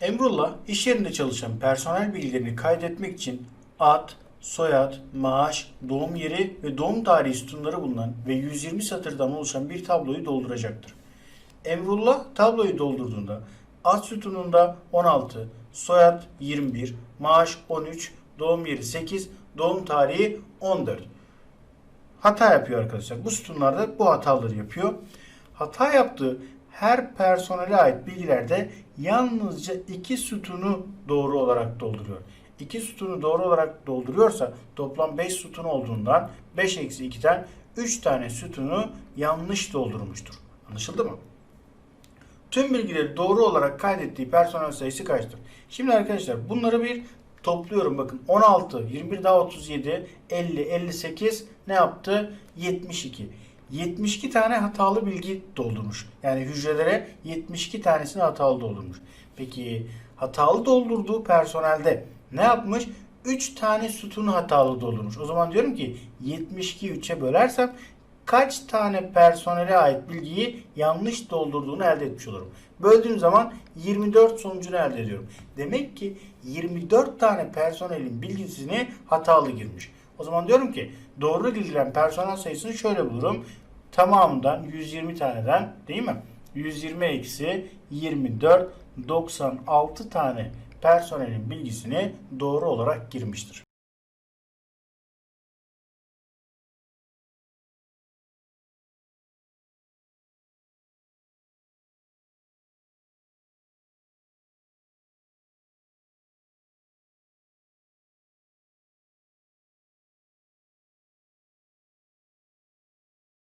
Emrullah iş yerinde çalışan personel bilgilerini kaydetmek için ad, soyad, maaş, doğum yeri ve doğum tarihi sütunları bulunan ve 120 satırdan oluşan bir tabloyu dolduracaktır. Emrullah tabloyu doldurduğunda ad sütununda 16, soyad 21, maaş 13, doğum yeri 8, doğum tarihi 14. Hata yapıyor arkadaşlar. Bu sütunlarda bu hataları yapıyor. Hata yaptığı her personele ait bilgilerde yalnızca iki sütunu doğru olarak dolduruyor. İki sütunu doğru olarak dolduruyorsa toplam 5 sütun olduğundan 5 eksi 2'den 3 tane sütunu yanlış doldurmuştur. Anlaşıldı mı? Tüm bilgileri doğru olarak kaydettiği personel sayısı kaçtır? Şimdi arkadaşlar bunları bir topluyorum bakın 16, 21 daha 37, 50, 58 ne yaptı? 72. 72 tane hatalı bilgi doldurmuş. Yani hücrelere 72 tanesini hatalı doldurmuş. Peki hatalı doldurduğu personelde ne yapmış? 3 tane sütunu hatalı doldurmuş. O zaman diyorum ki 72'yi 3'e bölersem kaç tane personele ait bilgiyi yanlış doldurduğunu elde etmiş olurum. Böldüğüm zaman 24 sonucunu elde ediyorum. Demek ki 24 tane personelin bilgisini hatalı girmiş. O zaman diyorum ki doğru girdiren personel sayısını şöyle bulurum. Tamamından 120 taneden değil mi? 120 eksi 24 96 tane personelin bilgisini doğru olarak girmiştir.